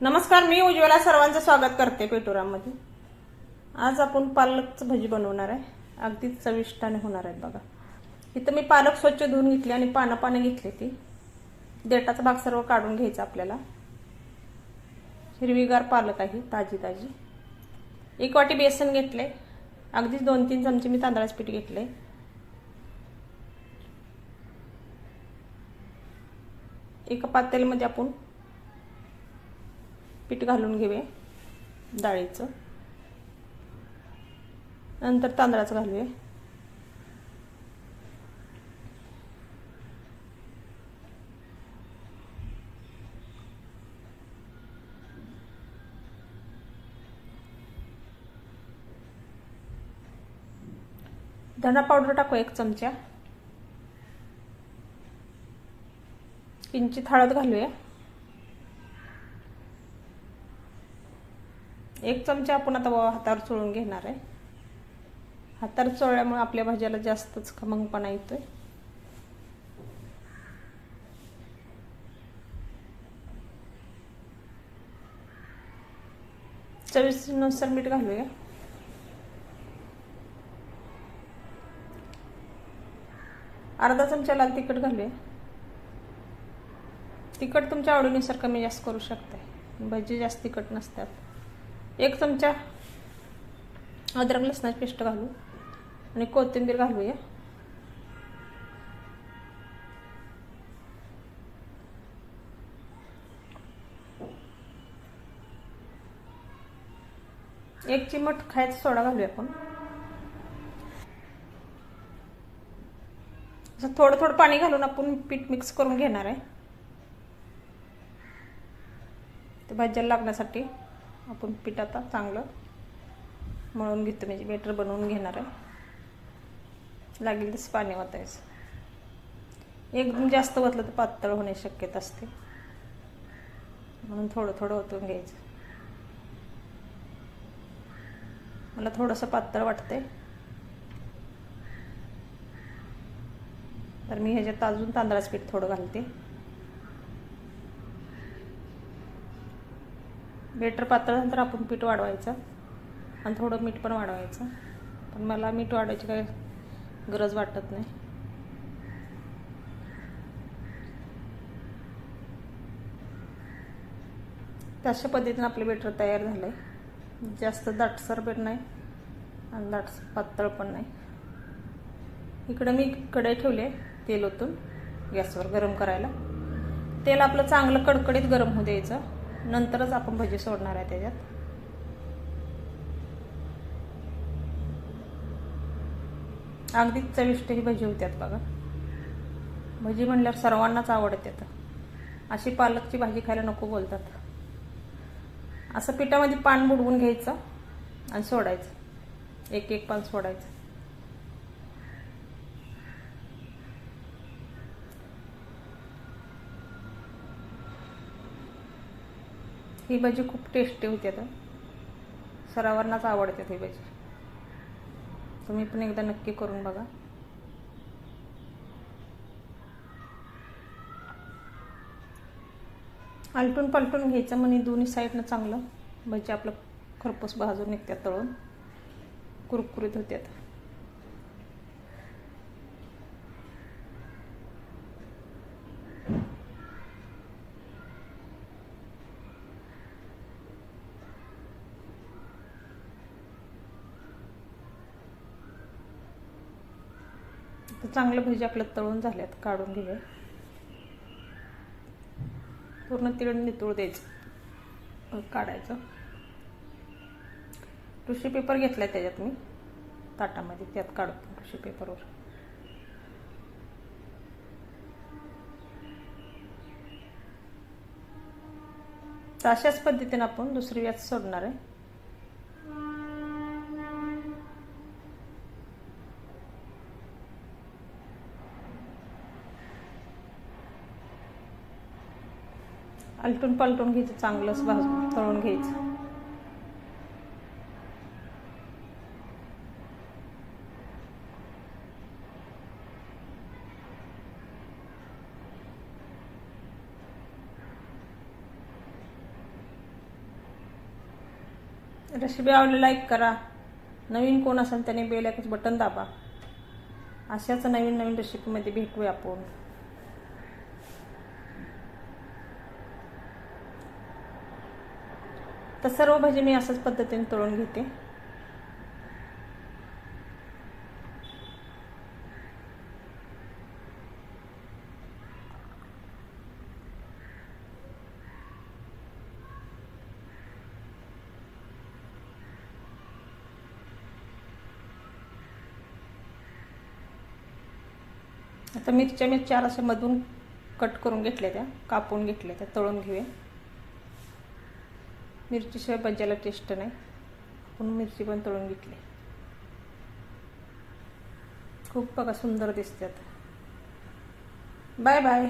नमस्कार मी उज्ज्वला सर्वांचं स्वागत करते पेटुरामध्ये आज आपण पालकचं भजी बनवणार आहे. अगदी चविष्टाने होणार आहेत बघा. इथं मी पालक स्वच्छ धुवून घेतली आणि पानं पानं घेतली ती. देटाचा भाग सर्व काढून घ्यायचा आपल्याला. हिरवीगार पालक आहे ताजी ताजी एक वाटी बेसन घेतले अगदीच दोन तीन चमचे मी तांदळाचं पीठ घेतले एका पातेल्यामध्ये आपण पीठ घालून घेऊया डाळीचं. नंतर तांदळाचं घालूया. धना पावडर टाकू एक चमचा. किंचित हळद घालूया. एक चमचा आपण आता हातावर चोळून घेणार आहे. हातावर चोळल्यामुळे आपल्या भाज्याला जास्तच खमंगपणा येतोय. चवीनुसार मीठ घालूया. अर्धा चमचा लाल तिखट घालूया. तिखट तुमच्या आवडीनुसार कमी जास्त करू शकते भजी जास्त तिखट नसतात. एक चमचा अद्रक लसणाची पेस्ट घालू आणि कोथिंबीर घालूया. एक चिमट खायचा सोडा घालूया आपण. असं थोडं थोडं पाणी घालून आपण पीठ मिक्स करून घेणार आहे. ते भाज्याला लागण्यासाठी. आपण पीठ आता चांगलं मळून घेतो म्हणजे बेटर बनवून घेणार आहे. लागेल तसं पाणी ओतायचं एकदम जास्त ओतलं तर पातळ होण्याची शक्यता असते. म्हणून थोडं थोडं ओतून घ्यायचं. मला थोडंसं पातळ वाटतंय. तर मी ह्याच्यात अजून तांदळाचं पीठ थोडं घालते. बेटर पातळ नंतर आपण पीठ वाढवायचं आणि थोडं मीठ पण वाढवायचं. पण मला मीठ वाढवायची काही गरज वाटत नाही. तशा पद्धतीनं आपलं बेटर तयार झालं आहे जास्त दाटसर पण नाही आणि दाट पातळ पण नाही. इकडं मी कढई ठेवले तेल ओतून गॅसवर गरम करायला. तेल आपलं चांगलं कडकडीत गरम होऊ द्यायचं. नंतरच आपण भजी सोडणार आहे त्याच्यात. अगदीच चविष्ट ही भजी होत्यात बघा. भजी म्हणल्यावर सर्वांनाच आवडते अशी पालकची भाजी खायला नको बोलतात. असं पिठामध्ये पान बुडवून घ्यायचं आणि सोडायचं. एक एक पान सोडायचं. ही भाजी खूप टेस्टी होती आता. सरावरणाच आवडते ही भाजी. तुम्ही पण एकदा नक्की करून बघा. आलटून पलटून घ्यायचं म्हणजे दोन्ही साईडनं चांगलं. भजी आपलं खरपूस भाजून निघतात तळून. कुरकुरीत होत्यात तर चांगलं भजी आपलं तळून झाल्यात काढून घेऊया. पूर्ण तिळ नितूळ द्यायचं काढायचं. टिश्यू पेपर घेतलाय त्याच्यात मी ताटामध्ये त्यात काढतो टिश्यू पेपरवर. तर अशाच पद्धतीने आपण दुसरी व्याज सोडणार आहे. आलटून पालटून घ्यायचं चांगलंच भाजून तळून घ्यायचं. रेसिपी आवडली लाईक करा. नवीन कोण असेल त्याने बेल आयकॉनच बटन दाबा. अशाच नवीन नवीन रेसिपीमध्ये भेटूया आपण. तर सर्व भाजी मी अशाच पद्धतीने तळून घेते. आता मिरच्या मी चार असे मधून कट करून घेतल्या त्या कापून घेतल्या त्या तळून घेऊया. मिरचीशिवाय भज्याला टेस्ट नाही. पण मिरची पण तळून घेतली. खूप बघा सुंदर दिसतात बाय बाय